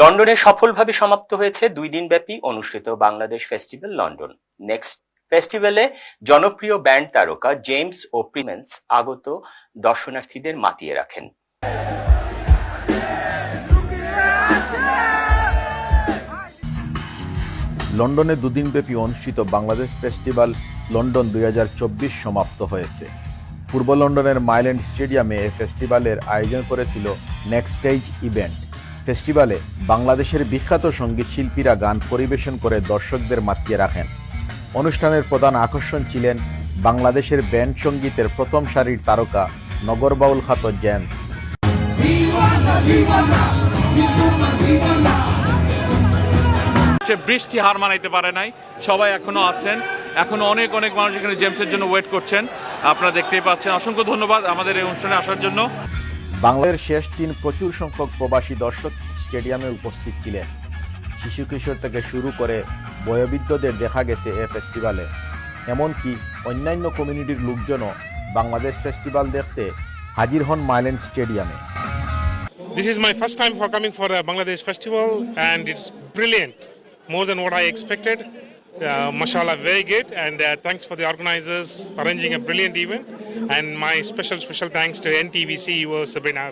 লন্ডনে সফলভাবে সমাপ্ত হয়েছে দুই দিনব্যাপী অনুষ্ঠিত বাংলাদেশ ফেস্টিভ্যাল লন্ডন। নেক্সট ফেস্টিভ্যালে জনপ্রিয় ব্যান্ড তারকা জেমস ও প্রিমেন্স আগত দর্শনার্থীদের মাতিয়ে রাখেন। লন্ডনে দুদিনব্যাপী অনুষ্ঠিত বাংলাদেশ ফেস্টিভ্যাল লন্ডন দুই হাজার চব্বিশ সমাপ্ত হয়েছে। পূর্ব লন্ডনের মাইল্যান্ড স্টেডিয়ামে এই ফেস্টিভ্যালের আয়োজন করেছিল নেক্সট স্টেজ ইভেন্ট ফেস্টিভ্যালে বাংলাদেশের বিখ্যাত সংগীত শিল্পীরা গান পরিবেশন করে দর্শকদের মাতিয়ে রাখেন। অনুষ্ঠানের প্রধান আকর্ষণ ছিলেন বাংলাদেশের ব্যান্ড সঙ্গীতের প্রথম সারির তারকা নগর বাউল খাত জেমস সে বৃষ্টি হার মানাইতে পারে নাই, সবাই এখনও আছেন, এখনও অনেক অনেক মানুষ এখানে জেমসের জন্য ওয়েট করছেন। আপনারা দেখতেই পাচ্ছেন, অসংখ্য ধন্যবাদ আমাদের এই অনুষ্ঠানে আসার জন্য। বাংলার শেষ দিন প্রচুর সংখ্যক প্রবাসী দর্শক স্টেডিয়ামে উপস্থিত ছিলেন শিশু কিশোর থেকে শুরু করে বয়োবৃদ্ধদের দেখা গেছে এ ফেস্টিভ্যালে এমনকি অন্যান্য কমিউনিটির লোকজনও বাংলাদেশ ফেস্টিভ্যাল দেখতে হাজির হন মাইল্যান্ড স্টেডিয়ামে This is my first time for coming for a Bangladesh festival, and it's brilliant, more than what I expected. Uh, mashallah, very good, and uh, thanks for the organizers arranging a brilliant event. And my special, special thanks to NTVC, was Sabrina.